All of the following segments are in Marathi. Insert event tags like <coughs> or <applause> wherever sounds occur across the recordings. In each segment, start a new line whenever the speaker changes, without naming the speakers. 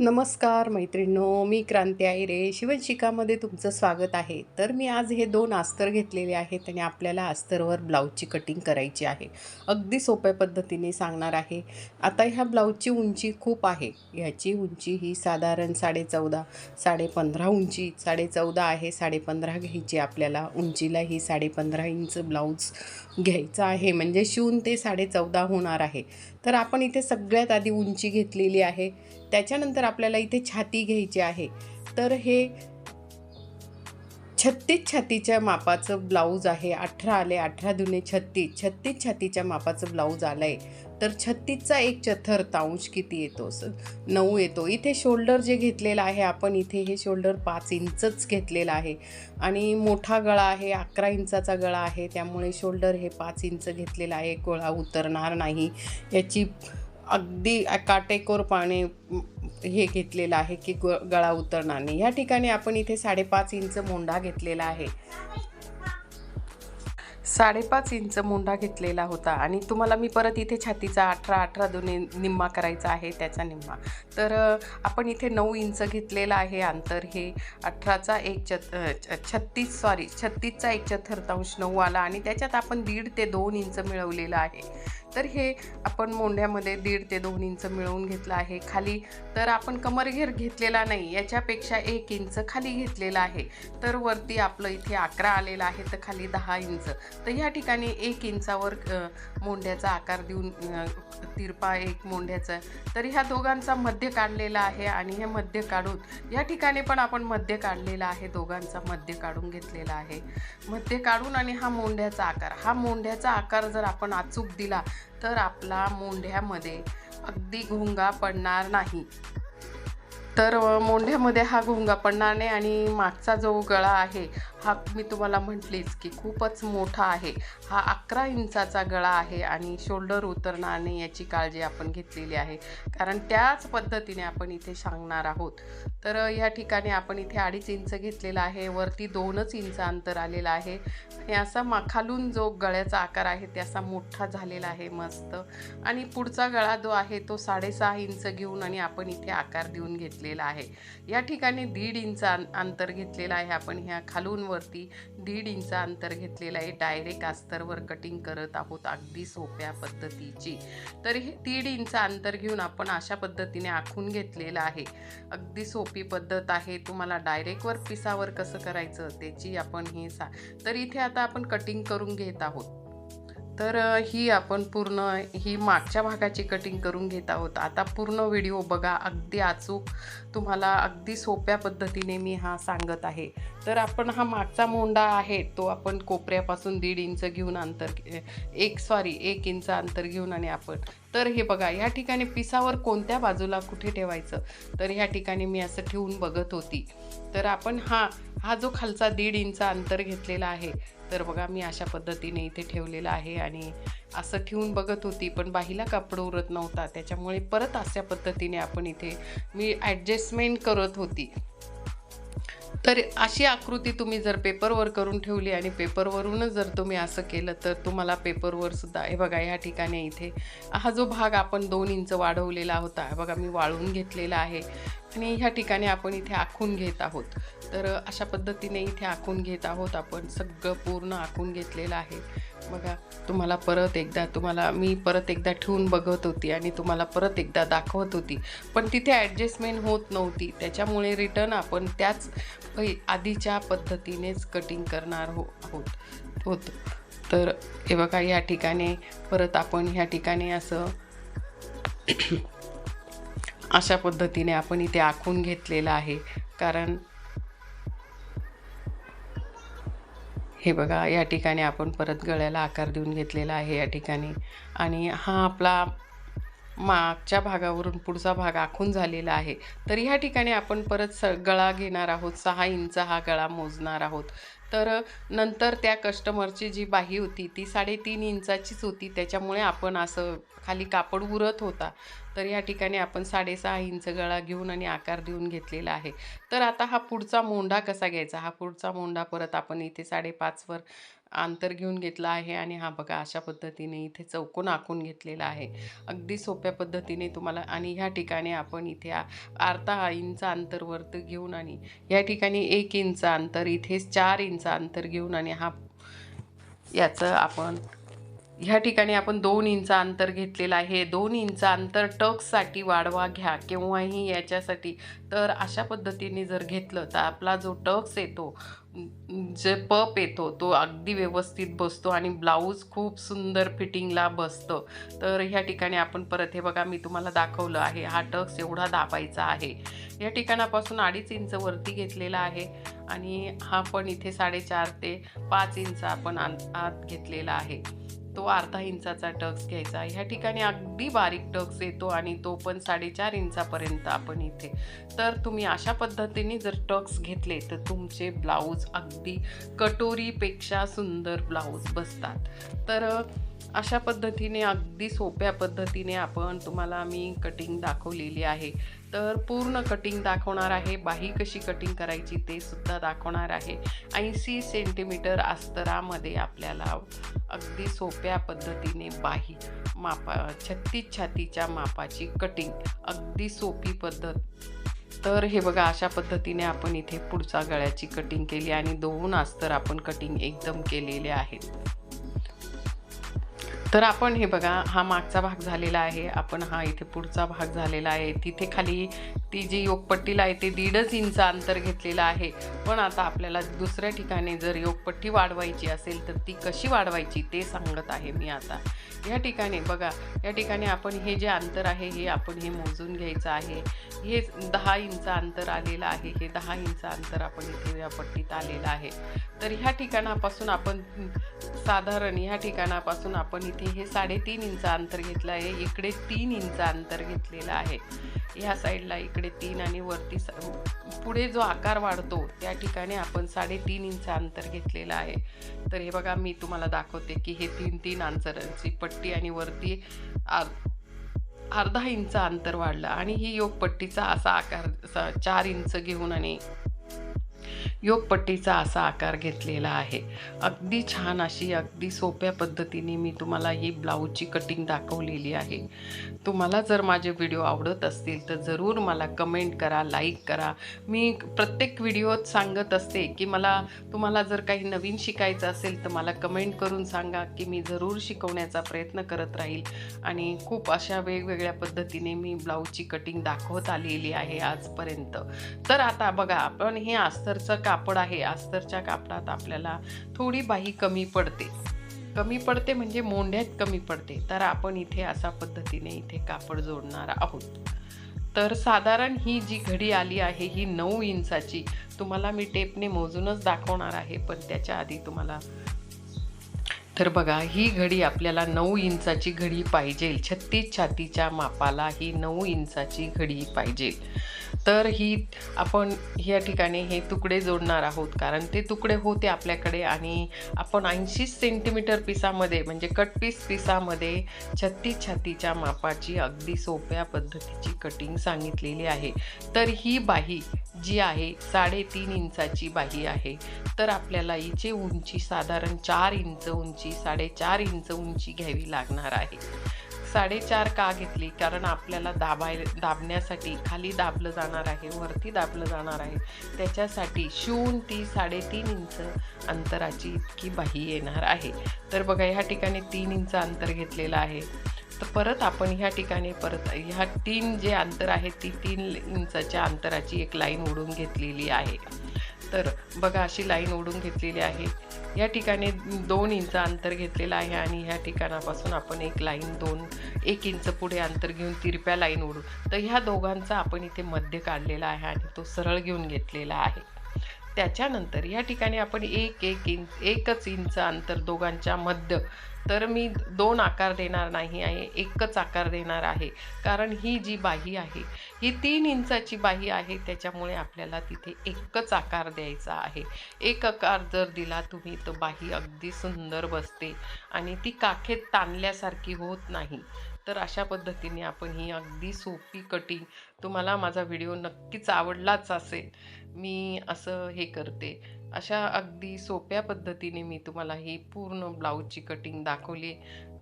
नमस्कार मैत्रिणो मी क्रांती आयरे शिवशिकामध्ये तुमचं स्वागत आहे. तर मी आज हे दोन अस्तर घेतलेले आहेत आणि आपल्याला अस्तरवर ब्लाऊजची कटिंग करायची आहे. अगदी सोप्या पद्धतीने सांगणार आहे. आता ह्या ब्लाऊजची उंची खूप आहे. ह्याची उंची ही साधारण साडे चौदा साडे पंधरा उंची साडे चौदा आहे साडे पंधरा घ्यायची आपल्याला. उंचीला ही साडे पंधरा इंच ब्लाऊज घ्यायचं आहे. म्हणजे शिवून ते साडे चौदा होणार आहे. तर आपण इथे सगळ्यात आधी उंची घेतलेली आहे. त्याच्यानंतर आपल्याला इथे छाती घ्यायची आहे. तर हे छत्तीस छातीच्या मापाचं ब्लाऊज आहे. अठरा आले अठरा दुने छत्तीस. छत्तीस छातीच्या मापाचं ब्लाऊज आलं आहे तर छत्तीसचा एक चतुर्थांश किती येतो? नऊ येतो. इथे शोल्डर जे घेतलेलं आहे आपण इथे हे शोल्डर पाच इंचच घेतलेलं आहे. आणि मोठा गळा आहे अकरा इंचाचा गळा आहे. त्यामुळे शोल्डर हे पाच इंच घेतलेलं आहे. गोळा उतरणार नाही. याची अगदी काटेकोर पाणी हे घेतलेलं आहे की ग गळा उतरणार नाही. ह्या ठिकाणी आपण इथे साडेपाच इंच मोंढा घेतलेला आहे. साडेपाच इंच मुंडा घेतलेला होता आणि तुम्हाला मी परत इथे छातीचा अठरा अठरा दोन निम्मा करायचा आहे त्याचा निम्मा. तर आपण इथे नऊ इंच घेतलेला आहे अंतर हे. अठराचा एक चत छत्तीस सॉरी छत्तीसचा एक चतुर्थांश नऊ आला आणि त्याच्यात आपण दीड ते दोन इंच मिळवलेलं आहे. तर हे आपण मोंढ्यामध्ये दीड ते दोन इंच मिळवून घेतलं आहे. खाली तर आपण कमरघेर घेतलेला नाही याच्यापेक्षा एक इंच खाली घेतलेला आहे. तर वरती आपलं इथे अकरा आलेलं आहे तर खाली दहा इंच. तर ह्या ठिकाणी एक इंचावर मोंढ्याचा आकार देऊन तिरपा एक मोंढ्याचा. तर ह्या दोघांचा मध्य काढलेला आहे आणि हे मध्य काढून या ठिकाणी पण आपण मध्य काढलेला आहे दोघांचा मध्य काढून घेतलेला आहे. मध्य काढून आणि हा मोंढ्याचा आकार. हा मोंढ्याचा आकार जर आपण अचूक दिला तर आपला मोंढ्यामध्ये अगदी घोंगा पडणार नाही. तर मोंढ्यामध्ये हा गुंगा पडणार नाही आणि मागचा जो गळा आहे हा मी तुम्हाला म्हटलीच की खूपच मोठा आहे. हा अकरा इंचाचा गळा आहे आणि शोल्डर उतरणार नाही याची काळजी आपण घेतलेली आहे. कारण त्याच पद्धतीने आपण इथे सांगणार आहोत. तर या ठिकाणी आपण इथे अडीच इंच घेतलेला आहे वरती दोनच इंच अंतर आलेलं आहे. आणि असा माखालून जो गळ्याचा आकार आहे त्याचा मोठा झालेला आहे मस्त. आणि पुढचा गळा जो आहे तो साडेसहा इंच घेऊन आणि आपण इथे आकार देऊन घेतले घेतलेला आहे. या ठिकाणी दीड इंच अंतर घेतलेलं आहे. आपण ह्या खालून वरती दीड इंच अंतर घेतलेलं आहे. डायरेक्ट अस्तरवर कटिंग करत आहोत. अगदी सोप्या पद्धतीची. तर हे दीड इंच अंतर घेऊन आपण अशा पद्धतीने आखून घेतलेलं आहे. अगदी सोपी पद्धत आहे. तुम्हाला डायरेक्टवर पिसावर कसं करायचं त्याची आपण हे सा तर इथे आता आपण कटिंग करून घेत आहोत. तर ही आपण पूर्ण ही मागच्या भागाची कटिंग करून घेत आहोत. आता पूर्ण व्हिडिओ बघा अगदी अचूक तुम्हाला अगदी सोप्या पद्धतीने मी हा सांगत आहे. तर आपण हा मागचा मोंडा आहे तो आपण कोपऱ्यापासून दीड इंच घेऊन अंतर एक सॉरी एक इंच अंतर घेऊन आणि आपण तर हे बघा ह्या ठिकाणी पिसावर कोणत्या बाजूला कुठे ठेवायचं? तर ह्या ठिकाणी मी असं ठेवून बघत होती. तर आपण हा हा जो खालचा दीड इंच अंतर घेतलेला आहे तर बघा मी अशा पद्धतीने इथे ठेवलेलं आहे आणि असं ठेवून बघत होती पण बाहीला कापड उरत नव्हता. त्याच्यामुळे परत अशा पद्धतीने आपण इथे मी ॲडजस्टमेंट करत होती. तर अशी आकृती तुम्ही जर पेपरवर करून ठेवली आणि पेपरवरूनच जर तुम्ही असं केलं तर तुम्हाला पेपरवर सुद्धा हे बघा या ठिकाणी इथे हा जो भाग आपण दोन इंच वाढवलेला होता हे बघा मी वाळवून घेतलेला आहे आणि ह्या ठिकाणी आपण इथे आखून घेत आहोत. तर अशा पद्धतीने इथे आखून घेत आहोत आपण सगळं पूर्ण आखून घेतलेलं आहे. बघा तुम्हाला परत एकदा तुम्हाला मी परत एकदा ठेवून बघत होती आणि तुम्हाला परत एकदा दाखवत होती. पण तिथे ॲडजस्टमेंट होत नव्हती. त्याच्यामुळे रिटर्न आपण त्याच पै आधीच्या पद्धतीनेच कटिंग करणार हो आहोत होत. तर हे बघा या ठिकाणी परत आपण ह्या ठिकाणी असं <coughs> अशा पद्धतीने आपण इथे आखून घेतलेलं आहे. कारण हे बघा या ठिकाणी आपण परत गळ्याला आकार देऊन घेतलेला आहे या ठिकाणी. आणि हा आपला मागच्या भागावरून पुढचा भाग आखून झालेला आहे. तर ह्या ठिकाणी आपण परत स गळा घेणार आहोत. सहा इंच हा गळा मोजणार आहोत. तर नंतर त्या कस्टमरची जी बाही होती ती साडेतीन इंचाचीच होती. त्याच्यामुळे आपण असं खाली कापड उरत होता. तर या ठिकाणी आपण साडेसहा इंच गळा घेऊन आणि आकार देऊन घेतलेला आहे. तर आता हा पुढचा मोंढा कसा घ्यायचा? हा पुढचा मोंढा परत आपण इथे साडेपाचवर अंतर घेऊन घेतला आहे आणि हा बघा अशा पद्धतीने इथे चौकोन आखून घेतलेला आहे. अगदी सोप्या पद्धतीने तुम्हाला आणि ह्या ठिकाणी आपण इथे अर्धा इंच अंतर घेऊन आणि या ठिकाणी एक इंच अंतर इथे चार इंच अंतर घेऊन आणि हा याचं आपण ह्या ठिकाणी आपण दोन इंच अंतर घेतलेलं आहे. दोन इंच अंतर टक्ससाठी वाढवा घ्या केव्हाही याच्यासाठी. तर अशा पद्धतीने जर घेतलं तर आपला जो टक्स येतो जे पप येतो तो अगदी व्यवस्थित बसतो आणि ब्लाऊज खूप सुंदर फिटिंगला बसतं. तर ह्या ठिकाणी आपण परत हे बघा मी तुम्हाला दाखवलं आहे हा टक्स एवढा दाबायचा आहे. या ठिकाणापासून अडीच इंच वरती घेतलेला आहे आणि हा पण इथे साडेचार ते पाच इंच आपण आत घेतलेला आहे. तो अर्धा इंचाचा टक्स घ्यायचा. ह्या ठिकाणी अगदी बारीक टक्स येतो आणि तो पण साडेचार इंचापर्यंत आपण इथे. तर तुम्ही अशा पद्धतीने जर टक्स घेतले तर तुमचे ब्लाऊज अगदी कटोरीपेक्षा सुंदर ब्लाऊज बसतात. तर अशा पद्धतीने अगदी सोप्या पद्धतीने आपण तुम्हाला मी कटिंग दाखवलेली आहे. तर पूर्ण कटिंग दाखवणार आहे. बाही कशी कटिंग करायची ते सुद्धा दाखवणार आहे. ऐंशी सेंटीमीटर अस्तरामध्ये आपल्याला अगदी सोप्या पद्धतीने बाही मापा छत्तीस छातीच्या मापाची कटिंग अगदी सोपी पद्धत. तर हे बघा अशा पद्धतीने आपण इथे पुढच्या गळ्याची कटिंग केली आणि दोन अस्तर आपण कटिंग एकदम केलेले आहेत. तर आपण हे बघा हा मागचा भाग झालेला आहे आपण हा इथे पुढचा भाग झालेला आहे. तिथे खाली ती जी योगपट्टीला आहे ते दीडच इंच अंतर घेतलेलं आहे. पण आता आपल्याला दुसऱ्या ठिकाणी जर योगपट्टी वाढवायची असेल तर ती कशी वाढवायची ते सांगत आहे मी आता. या ठिकाणी बघा या ठिकाणी आपण हे जे अंतर आहे हे आपण हे मोजून घ्यायचं आहे. हे दहा इंच अंतर आलेलं आहे हे दहा इंच अंतर आपण इथे या पट्टीत आलेलं आहे. तर ह्या ठिकाणापासून आपण साधारण ह्या ठिकाणापासून आपण इथे हे साडेतीन इंच अंतर घेतलं आहे इकडे तीन इंच अंतर घेतलेलं आहे. ह्या साईडला इकडे तीन आणि वरती पुढे जो आकार वाढतो त्या ठिकाणी आपण साडेतीन इंच अंतर घेतलेलं आहे. तर हे बघा मी तुम्हाला दाखवते की हे तीन तीन अंतरांची पट्टी आणि वरती अर्धा इंच अंतर वाढलं. आणि ही योगपट्टीचा असा आकार असा चार इंच घेऊन आणि योगपट्टीचा असा आकार घेतलेला आहे. अगदी छान अशी अगदी सोप्या पद्धतीने मी तुम्हाला ही ब्लाऊजची कटिंग दाखवलेली आहे. तुम्हाला जर माझे व्हिडिओ आवडत असतील तर जरूर मला कमेंट करा लाईक करा. मी प्रत्येक व्हिडिओत सांगत असते की मला तुम्हाला जर काही नवीन शिकायचं असेल तर मला कमेंट करून सांगा की मी जरूर शिकवण्याचा प्रयत्न करत राहील. आणि खूप अशा वेगवेगळ्या पद्धतीने मी ब्लाऊजची कटिंग दाखवत आलेली आहे आजपर्यंत. तर आता बघा आपण हे अस्तरचं कापड आहे. अस्तरच्या कापडात आपल्याला थोडी बाही कमी पडते. कमी पडते म्हणजे मोंढ्यात कमी पडते. तर आपण इथे अशा पद्धतीने इथे कापड जोडणार आहोत. तर साधारण ही जी घडी आली आहे ही नऊ इंचाची तुम्हाला मी टेपने मोजूनच दाखवणार आहे पण त्याच्या आधी तुम्हाला तर बघा ही घडी आपल्याला नऊ इंचाची घडी पाहिजे. छत्तीस छातीच्या मापाला ही नऊ इंचाची घडी पाहिजे. तर ही आपण या ठिकाणी हे तुकडे जोडणार आहोत. कारण ते तुकडे होते आपल्याकडे आणि आपण ऐंशी सेंटीमीटर पिसामध्ये म्हणजे कट पीस पिसामध्ये छत्तीस छातीच्या मापाची अगदी सोप्या पद्धतीची कटिंग सांगितलेली आहे. तर ही बाही जी आहे साडेतीन इंचाची बाही आहे. तर आपल्याला हिची उंची साधारण चार इंच उंची साडेचार इंच उंची घ्यावी लागणार आहे. साडेचार का घेतली? कारण आपल्याला दाबाय दाबण्यासाठी खाली दाबलं जाणार आहे वरती दाबलं जाणार आहे. त्याच्यासाठी शून ती साडेतीन इंच अंतराची इतकी बाही येणार आहे. तर बघा ह्या ठिकाणी तीन इंच अंतर घेतलेलं आहे. तर परत आपण ह्या ठिकाणी परत ह्या तीन जे अंतर आहे ती तीन इंचाच्या अंतराची एक लाईन ओढून घेतलेली आहे. तर बघा अशी लाईन ओढून घेतलेली आहे. या ठिकाणी दोन इंच अंतर घेतलेलं आहे आणि ह्या ठिकाणापासून आपण एक लाईन दोन एक इंच पुढे अंतर घेऊन तिरप्या लाईन ओढू. तर ह्या दोघांचा आपण इथे मध्य काढलेला आहे आणि तो सरळ घेऊन घेतलेला आहे. त्याच्यानंतर या ठिकाणी आपण एक एक इंच एकच इंच अंतर दोघांच्या मध्य. तर मी दोन आकार देणार नाही आहे एकच आकार देणार आहे. कारण ही जी बाही आहे ही तीन इंचाची बाही आहे त्याच्यामुळे आपल्याला तिथे एकच आकार द्यायचा आहे. एक आकार जर दिला तुम्ही तर बाही अगदी सुंदर बसते आणि ती काखेत ताणल्यासारखी होत नाही. तर अशा पद्धतीने आपण ही अगदी सोपी कटिंग तुम्हाला माझा व्हिडिओ नक्कीच आवडलाच असेल. मी असं हे करते. अशा अगदी सोप्या पद्धतीने मी तुम्हाला ही पूर्ण ब्लाऊजची कटिंग दाखवली.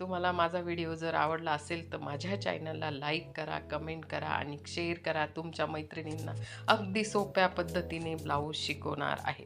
तुम्हाला माझा व्हिडिओ जर आवडला असेल तर माझ्या चॅनलला लाईक करा कमेंट करा आणि शेअर करा. तुमच्या मैत्रिणींना अगदी सोप्या पद्धतीने ब्लाऊज शिकवणार आहे.